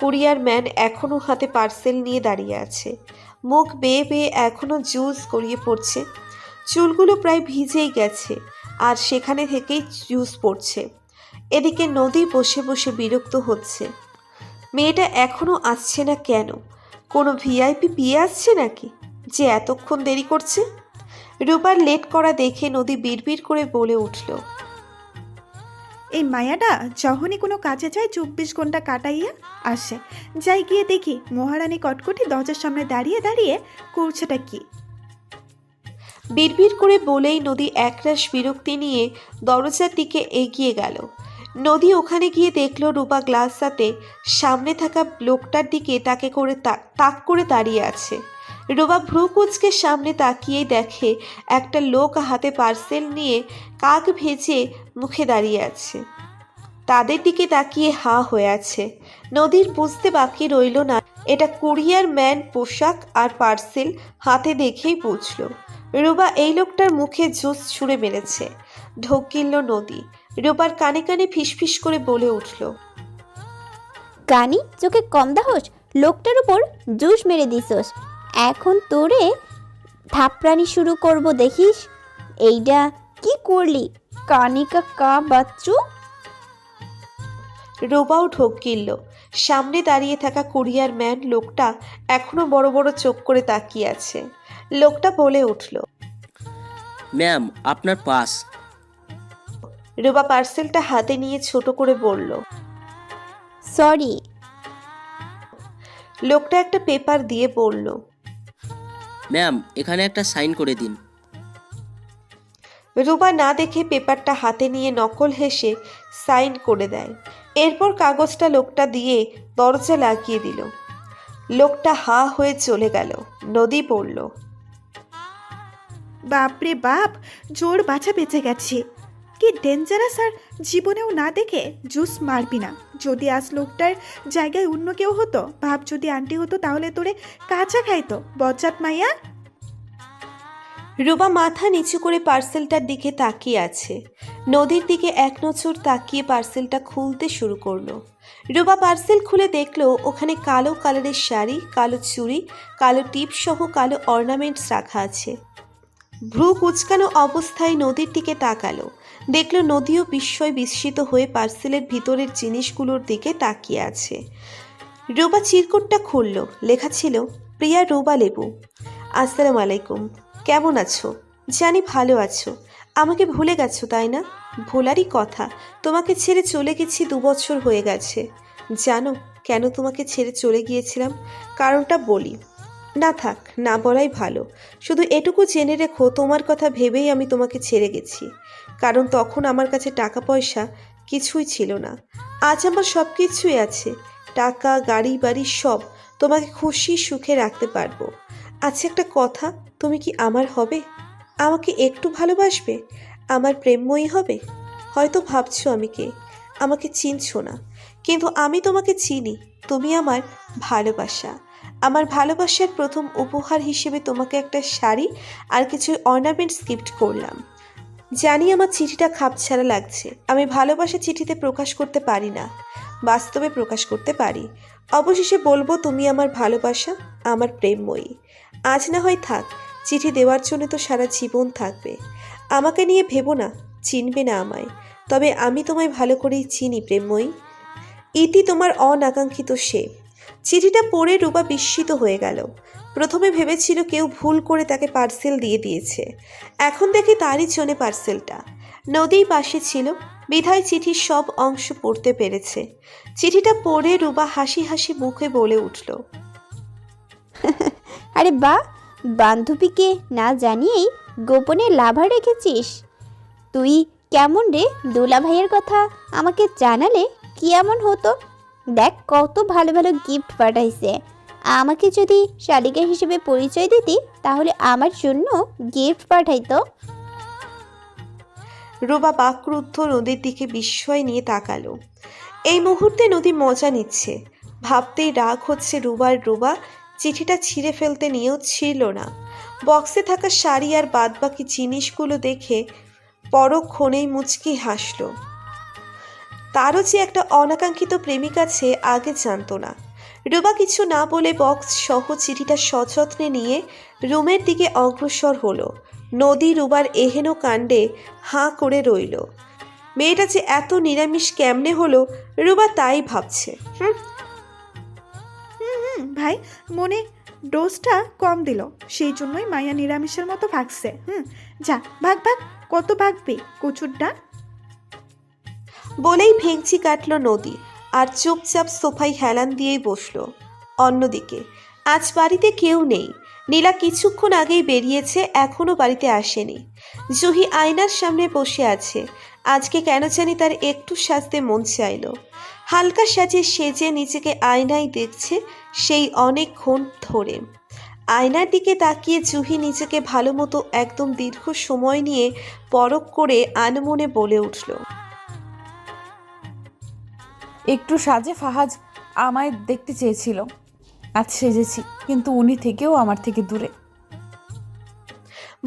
Courier man এখনও হাতে parcel নিয়ে দাঁড়িয়ে আছে। মুখ বেয়ে বেয়ে এখনও জুস গড়িয়ে পড়ছে। চুলগুলো প্রায় ভিজেই গেছে আর সেখানে থেকেই জুস পড়ছে। এদিকে নদী বসে বসে বিরক্ত হচ্ছে। মেয়েটা এখনও আসছে না কেন? কোনো ভিআইপি পিয়ে আসছে নাকি? যে এতক্ষণ দেরি করছে? রূপার লেট করা দেখে নদী বিড়বিড় করে বলে উঠল। এই মায়াটা যখনই কোনো কাজে যায় চব্বিশ ঘণ্টা কাটাইয়া আসে। যাই গিয়ে দেখি মহারানী কটকটি দরজার সামনে দাঁড়িয়ে দাঁড়িয়ে করছেটা কি। বিড়বিড় করে বলেই নদী একরাশ বিরক্তি নিয়ে দরজার দিকে এগিয়ে গেল। নদী ওখানে গিয়ে দেখল রূপা গ্লাস সাথে সামনে থাকা লোকটার দিকে তাকে করে তাক করে দাঁড়িয়ে আছে। রূপা ভ্রু কুচকে সামনে তাকিয়েই দেখে একটা লোক হাতে পার্সেল নিয়ে কাক ভেজে মুখে দাঁড়িয়ে আছে। তাদের দিকে তাকিয়ে হা হয়ে আছে। নদীর বুঝতে বাকি রইল না, এটা কুরিয়ার ম্যান পোশাক আর পার্সেল হাতে দেখেই বুঝলো। রুবা এই লোকটার মুখে জুস ছুঁড়ে মেরেছে। ঢোক গিলল নদী। রুবার কানে কানে ফিসফিস করে বলে উঠল, কানি, চোখে কম দাহস? লোকটার উপর জুস মেরে দিছস এখন তোরে থাপড়ানি শুরু করব দেখিস? এইটা কি করলি? কানিকা কা বাচ্চু? রোবাও ঢোক গিলল। সামনে দাঁড়িয়ে থাকা কুরিয়ার ম্যান লোকটা এখনও বড় বড় চোখ করে তাকিয়ে আছে। লোকটা বলে উঠল ম্যাম আপনার পাস। রোবা পার্সেলটা হাতে নিয়ে ছোট করে বলল সরি। লোকটা একটা পেপার দিয়ে বলল ম্যাম এখানে একটা সাইন করে দিন। রুবা না দেখে পেপারটা হাতে নিয়ে নকল হেসে সাইন করে দেয়। এরপর কাগজটা লোকটা দিয়ে দরজা লাগিয়ে দিল। লোকটা হা হয়ে চলে গেল। নদী পড়ল বাপরে বাপ, জোর বাছা বেঁচে গেছে। কি ডেঞ্জারাস আর জীবনেও না দেখে জুস মারবি না। যদি আজ লোকটার জায়গায় অন্য কেউ হতো ভাব যদি আন্টি হতো, তাহলে তোরে কাঁচা খাইতো। বজ্জাত মাইয়া রুবা মাথা নিচু করে পার্সেলটার দিকে তাকিয়ে আছে। নদীর দিকে এক নজর তাকিয়ে পার্সেলটা খুলতে শুরু করল। রুবা পার্সেল খুলে দেখল ওখানে কালো কালারের শাড়ি, কালো চুড়ি, কালো টিপ সহ কালো অর্নামেন্টস রাখা আছে। ভ্রু কুচকানো অবস্থায় নদীর দিকে তাকালো। দেখল নদীও বিস্ময় বিস্মিত হয়ে পার্সেলের ভিতরের জিনিসগুলোর দিকে তাকিয়ে আছে। রুবা চিরকুটটা খুলল। লেখা ছিল, প্রিয়া রুবা লেবু। আসসালামু আলাইকুম। কেমন আছো? জানি ভালো আছো। আমাকে ভুলে গেছো, তাই না? ভোলারই কথা, তোমাকে ছেড়ে চলে গেছি দু বছর হয়ে গেছে। জানো কেন তোমাকে ছেড়ে চলে গিয়েছিলাম? কারণটা বলি। না থাক, না বলাই ভালো। শুধু এটুকু জেনে রেখো, তোমার কথা ভেবেই আমি তোমাকে ছেড়ে গেছি। কারণ তখন আমার কাছে টাকা পয়সা কিছুই ছিল না। আজ আমার সব কিছুই আছে। টাকা গাড়ি বাড়ি সব তোমাকে খুশি সুখে রাখতে পারব। আচ্ছা একটা কথা, তুমি কি আমার হবে? আমাকে একটু ভালোবাসবে? আমার প্রেমময়ী হবে? হয়তো ভাবছ আমি কে? আমাকে চিনছো না। কিন্তু আমি তোমাকে চিনি, তুমি আমার ভালোবাসা। আমার ভালোবাসার প্রথম উপহার হিসেবে তোমাকে একটা শাড়ি আর কিছু অর্নামেন্টস গিফট করলাম। জানি আমার চিঠিটা খাপছাড়া লাগছে। আমি ভালোবাসা চিঠিতে প্রকাশ করতে পারি না। বাস্তবে প্রকাশ করতে পারি। অবশেষে বলব, তুমি আমার ভালোবাসা, আমার প্রেমময়ী। আজ না হয় থাক, চিঠি দেওয়ার জন্য তো সারা জীবন থাকবে। আমাকে নিয়ে ভেবো না, চিনবে না আমায়। তবে আমি তোমায় ভালো করেই চিনি, প্রেমময়ী। ইতি তোমার অনাকাঙ্ক্ষিত সে চিঠিটা পড়ে রূপা বিস্মিত হয়ে গেল। প্রথমে ভেবেছিল কেউ ভুল করে তাকে পার্সেল দিয়ে দিয়েছে। এখন দেখে তারই জন্য পার্সেলটা। নদীর পাশে ছিল, বিধায় চিঠির সব অংশ পড়তে পেরেছে। চিঠিটা পড়ে রূপা হাসি হাসি মুখে বলে উঠল। আরে বা, বান্ধবীকে না জানিয়েই গোপনে লাভা রেখেছিস? তুই কেমন রে দোলা ভাইয়ের কথা আমাকে জানালে কি এমন হতো? দেখ কত ভালো ভালো গিফট পাঠাইছে। আমাকে যদি শালিকা হিসেবে পরিচয় দিতি, তাহলে আমার জন্য গিফট পাঠাইতো। রোবা বাকরুদ্ধ নদীর দিকে বিস্ময় নিয়ে তাকালো। এই মুহূর্তে নদী মজা নিচ্ছে। ভাবতেই রাগ হচ্ছে রুবার রুবা চিঠিটা ছিঁড়ে ফেলতে নিয়েও ছিল না। বক্সে থাকা শাড়ি আর বাদবাকি জিনিসগুলো দেখে পরক্ষণেই মুচকি হাসল। তারও যে একটা অনাকাঙ্ক্ষিত প্রেমিক আছে আগে জানতো না। রুবা কিছু না বলে বক্স সহ চিঠিটা সযত্নে নিয়ে রুমের দিকে অগ্রসর হলো। নদী রুবার এহেন কাণ্ডে হাঁ করে রইল। মেয়েটা যে এত নিরামিষ কেমনে হলো রুবা তাই ভাবছে। হুম ভাই, মনে ডোজটা কম দিল। সেই জন্যই মায়া নিরামিষের মতো ভাগছে। হুম, যা, ভাগ ভাগ, কত ভাগবি কচুর ডাল? বলেই ভেঙচি কাটল নদী আর চুপচাপ সোফায় হেলান দিয়েই বসল। অন্যদিকে, আজ বাড়িতে কেউ নেই। নীলা কিছুক্ষণ আগেই বেরিয়েছে এখনও বাড়িতে আসেনি। জুহি আয়নার সামনে বসে আছে। আজকে কেন জানি তার একটু সাজতে মন চাইলো। হালকা সাজে সেজে নিজেকে আয়নায় দেখছে সেই অনেকক্ষণ ধরে। আয়নার দিকে তাকিয়ে জুহি নিজেকে ভালো মতো একদম দীর্ঘ সময় নিয়ে পরখ করে আনমনে বলে উঠল একটু সাজে ফাহাজ আমায় দেখতে চেয়েছিল। আজ সেজেছি কিন্তু উনি থেকেও আমার থেকে দূরে।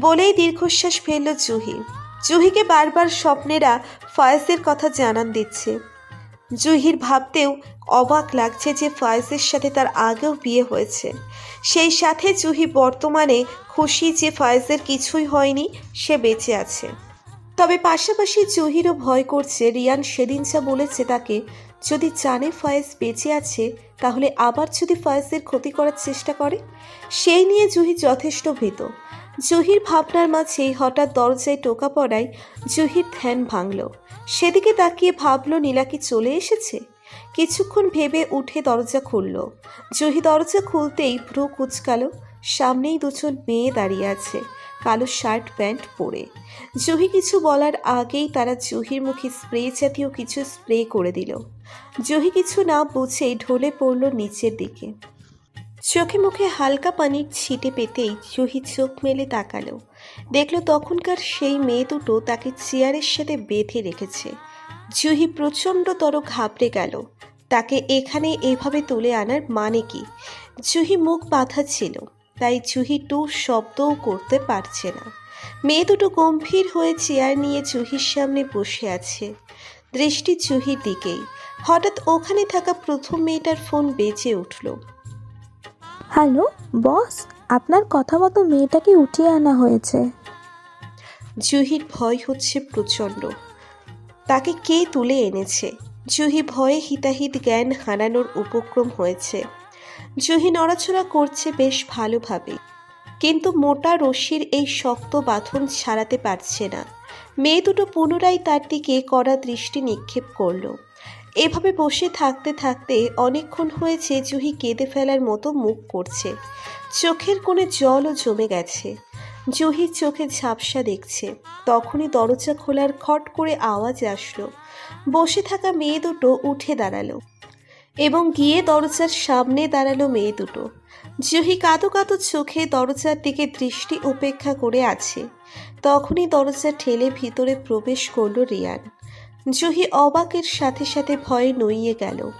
বলেই দীর্ঘশ্বাস ফেলল জুহি। জুহিকে বারবার স্বপ্নেরা ফয়েজের কথা জানান দিচ্ছে। জুহির ভাবতেও অবাক লাগছে যে ফয়েজের সাথে তার আগেও বিয়ে হয়েছে। সেই সাথে জুহি বর্তমানে খুশি যে ফয়েজের কিছুই হয়নি, সে বেঁচে আছে। তবে পাশাপাশি জুহিরও ভয় করছে, রিয়ান সেদিন যা বলেছে তাকে, যদি জানে ফয়েজ বেঁচে আছে, তাহলে আবার যদি ফয়েজের ক্ষতি করার চেষ্টা করে? সেই নিয়ে জুহি যথেষ্ট ভীত। জুহির ভাবনার মাঝে হঠাৎ দরজায় টোকা পড়ায় জুহির ধ্যান ভাঙল। সেদিকে তাকিয়ে ভাবল, নীলা কি চলে এসেছে? কিছুক্ষণ ভেবে উঠে দরজা খুলল। জুহি দরজা খুলতেই ভ্রু কুচকালো। সামনেই দুজন মেয়ে দাঁড়িয়ে আছে, কালো শার্ট, প্যান্ট পরে। জুহি কিছু বলার আগেই তারা জুহির মুখে স্প্রে জাতীয় কিছু স্প্রে করে দিল। জুহি কিছু না বুঝেই ঢলে পড়ল নিচের দিকে। চোখে মুখে হালকা পানির ছিটে পেতেই জুহি চোখ মেলে তাকালো। দেখল তখনকার সেই মেয়ে দুটো তাকে চেয়ারের সাথে বেঁধে রেখেছে। জুহি প্রচণ্ডতর ঘাবড়ে গেল। তাকে এখানে এভাবে তুলে আনার মানে কি? জুহি মুখ বাঁধা ছিল, তাই জুহি টু শব্দও করতে পারছে না। মেয়ে দুটো গম্ভীর হয়ে চেয়ার নিয়ে জুহির সামনে বসে আছে। দৃষ্টি জুহির দিকেই। হঠাৎ ওখানে থাকা প্রথম মেয়েটার ফোন বেজে উঠল। হ্যালো, বস, আপনার কথা মতো মেয়েটাকে উঠিয়ে আনা হয়েছে। জুহির ভয় হচ্ছে প্রচণ্ড। তাকে কে তুলে এনেছে? জুহি ভয়ে হিতাহিত জ্ঞান হারানোর উপক্রম হয়েছে। জুহি নড়াচড়া করছে বেশ ভালোভাবে। কিন্তু মোটা রশির এই শক্ত বাঁধন ছাড়াতে পারছে না। মেয়ে দুটো পুনরায় তার দিকে কড়া দৃষ্টি নিক্ষেপ করল। এভাবে বসে থাকতে থাকতে অনেকক্ষণ হয়েছে জুহি কেঁদে ফেলার মতো মুখ করছে। চোখের কোণে জলও জমে গেছে। জুহির চোখে ঝাপসা দেখছে। তখনই দরজা খোলার খট করে আওয়াজ আসলো। বসে থাকা মেয়ে দুটো উঠে দাঁড়াল এবং গিয়ে দরজার সামনে দাঁড়াল মেয়ে দুটো। জুহি কাঁদো কাঁদো চোখে দরজার দিকে দৃষ্টি উপেক্ষা করে আছে। তখনই দরজা ঠেলে ভিতরে প্রবেশ করল রিয়ান। জুহি অবাকের সাথে সাথে ভয়ে নইয়ে গেল।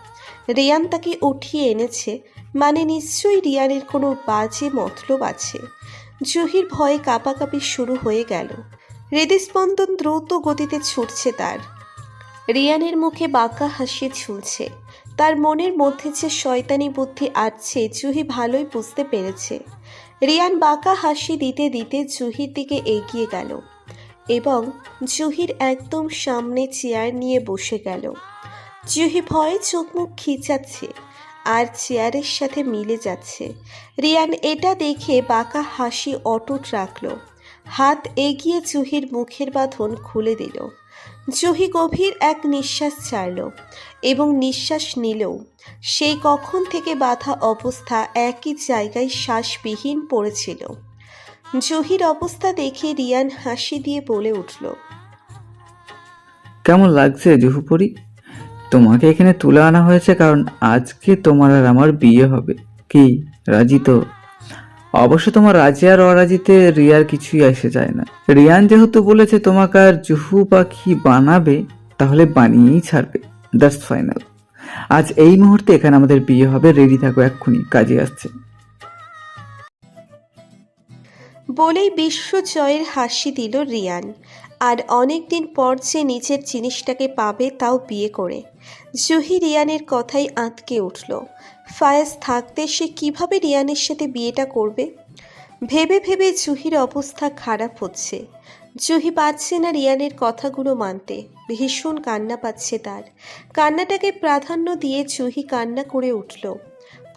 রিয়ান তাকে উঠিয়ে এনেছে মানে নিশ্চয়ই রিয়ানের কোনো বাজে মতলব আছে। জুহির ভয়ে কাঁপাকাঁপি শুরু হয়ে গেল। হৃদস্পন্দন দ্রুত গতিতে ছুটছে তার। রিয়ানের মুখে বাঁকা হাসি ঝুলছে তার মনের মধ্যে যে শয়তানি বুদ্ধি আসছে জুহি ভালোই বুঝতে পেরেছে। রিয়ান বাঁকা হাসি দিতে দিতে জুহির দিকে এগিয়ে গেল। এবং জুহির একদম সামনে চেয়ার নিয়ে বসে গেল। জুহি ভয়ে চোখ মুখ খিচাচ্ছে আর চেয়ারের সাথে মিলে যাচ্ছে। রিয়ান এটা দেখে বাঁকা হাসি অটুট রাখল। হাত এগিয়ে জুহির মুখের বাঁধন খুলে দিল। জুহি গভীর এক নিঃশ্বাস ছাড়ল এবং নিঃশ্বাস নিলেও সেই কখন থেকে বাধা অবস্থা একই জায়গায় শ্বাসবিহীন পড়েছিল। জুহির অবস্থা দেখে রিয়ান হাসি দিয়ে বলে উঠল, কেমন লাগছে জুহুপুরি? তোমাকে এখানে তুলে আনা হয়েছে কারণ আজকে তোমার আর আমার বিয়ে হবে। কি, রাজি তো? অবশ্য তোমার রাজি আর অরাজিতে রিয়ার কিছুই এসে যায় না। রিয়ান যেহেতু বলেছে তোমাকে আর জুহু পাখি বানাবে, তাহলে বানিয়েই ছাড়বে। That's final. আজ এই মুহূর্তে এখানে আমাদের বিয়ে হবে। রেডি থাকো এক্ষুনি, কাজে আসছে। বলেই বিশ্ব জয়ের হাসি দিল রিয়ান। আর অনেক দিন পর যে নিজের জিনিসটাকে পাবে তাও বিয়ে করে। জুহি রিয়ানের কথাই আঁতকে উঠল। ফায়াজ থাকতে সে কীভাবে রিয়ানের সাথে বিয়েটা করবে? ভেবে ভেবে জুহির অবস্থা খারাপ হচ্ছে। জুহি পাচ্ছে না রিয়ানের কথাগুলো মানতে। ভীষণ কান্না পাচ্ছে তার। কান্নাটাকে প্রাধান্য দিয়ে জুহি কান্না করে উঠল।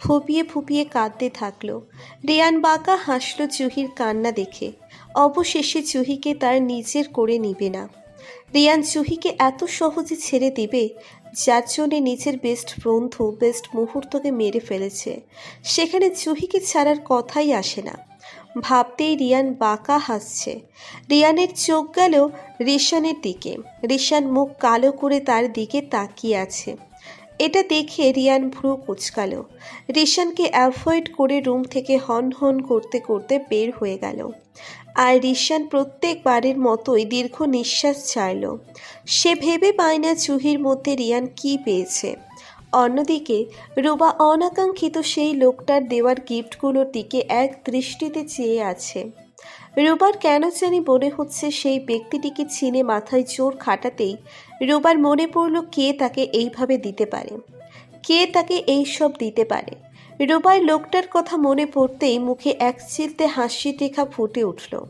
ফুপিয়ে ফুপিয়ে কাঁদতে থাকল। রেয়ান বাঁকা হাসল জুহির কান্না দেখে। অবশেষে জুহিকে তার নিজের করে নিবে না। রিয়ান জুহিকে এত সহজে ছেড়ে দিবে, যার জন্যে নিজের বেস্ট বন্ধু বেস্ট মুহূর্তকে মেরে ফেলেছে। সেখানে জুহিকে ছাড়ার কথাই আসে না। ভাবতেই রিয়ান বাঁকা হাসছে। রিয়ানের চোখ গেল রিশানের দিকে। রিশান মুখ কালো করে তার দিকে তাকিয়ে আছে। এটা দেখে রিয়ান ভ্রু কুচকালো। রিশানকে অ্যাভয়েড করে রুম থেকে হন হন করতে করতে বের হয়ে গেল। আর রিশান প্রত্যেকবারের মতোই দীর্ঘ নিঃশ্বাস ছাড়ল। সে ভেবে পায় না চুহির মধ্যে রিয়ান কি পেয়েছে। অন্যদিকে, রুবা অনাকাঙ্ক্ষিত সেই লোকটার দেওয়ার গিফটগুলোর দিকে এক দৃষ্টিতে চেয়ে আছে। রুবার কেন জানি মনে হচ্ছে সেই ব্যক্তিটিকে চিনে মাথায় জোর খাটাতেই রুবার মনে পড়ল কে তাকে এইভাবে দিতে পারে। কে তাকে এই সব দিতে পারে? রুবার লোকটার কথা মনে পড়তেই মুখে এক চিলতে হাসি টেখা ফুটে উঠল।